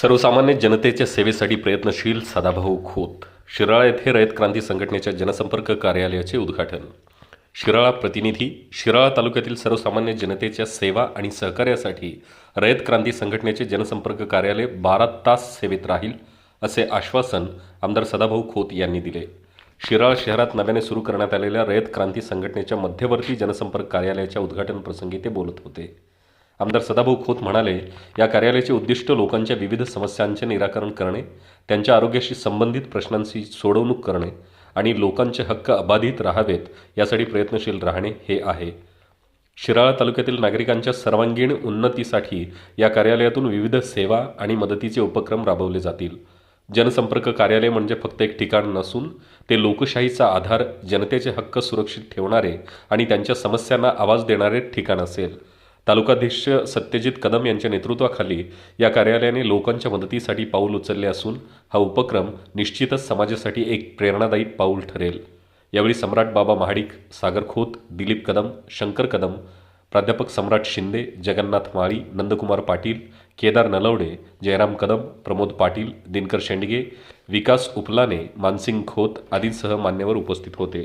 सर्वसामान्य जनतेच्या सेवेसाठी प्रयत्नशील सदाभाऊ खोत. शिराळा येथे रयत क्रांती संघटनेच्या जनसंपर्क कार्यालयाचे उद्घाटन. शिराळा प्रतिनिधी शिराळा तालुक्यातील सर्वसामान्य जनतेच्या सेवा आणि सहकार्यासाठी रयत क्रांती संघटनेचे जनसंपर्क कार्यालय बारा तास सेवेत राहील असे आश्वासन आमदार सदाभाऊ खोत यांनी दिले. शिराळा शहरात नव्याने सुरू करण्यात आलेल्या रयत क्रांती संघटनेच्या मध्यवर्ती जनसंपर्क कार्यालयाच्या उद्घाटन प्रसंगी ते बोलत होते. आमदार सदाभाऊ खोत म्हणाले या कार्यालयाचे उद्दिष्ट लोकांच्या विविध समस्यांचे निराकरण करणे त्यांच्या आरोग्याशी संबंधित प्रश्नांची सोडवणूक करणे आणि लोकांचे हक्क अबाधित राहावेत यासाठी प्रयत्नशील राहणे हे आहे. शिराळा तालुक्यातील नागरिकांच्या सर्वांगीण उन्नतीसाठी या कार्यालयातून विविध सेवा आणि मदतीचे उपक्रम राबवले जातील. जनसंपर्क कार्यालय म्हणजे फक्त एक ठिकाण नसून ते लोकशाहीचा आधार जनतेचे हक्क सुरक्षित ठेवणारे आणि त्यांच्या समस्यांना आवाज देणारे ठिकाण असेल. तालुकाध्यक्ष सत्यजित कदम यांच्या नेतृत्वाखाली या कार्यालयाने लोकांच्या मदतीसाठी पाऊल उचलले असून हा उपक्रम निश्चितच समाजासाठी एक प्रेरणादायी पाऊल ठरेल. यावेळी सम्राट बाबा महाडिक सागर खोत दिलीप कदम शंकर कदम प्राध्यापक सम्राट शिंदे जगन्नाथ माळी नंदकुमार पाटील केदार नलवडे जयराम कदम प्रमोद पाटील दिनकर शेंडगे विकास उपलाने मानसिंग खोत आदींसह मान्यवर उपस्थित होते.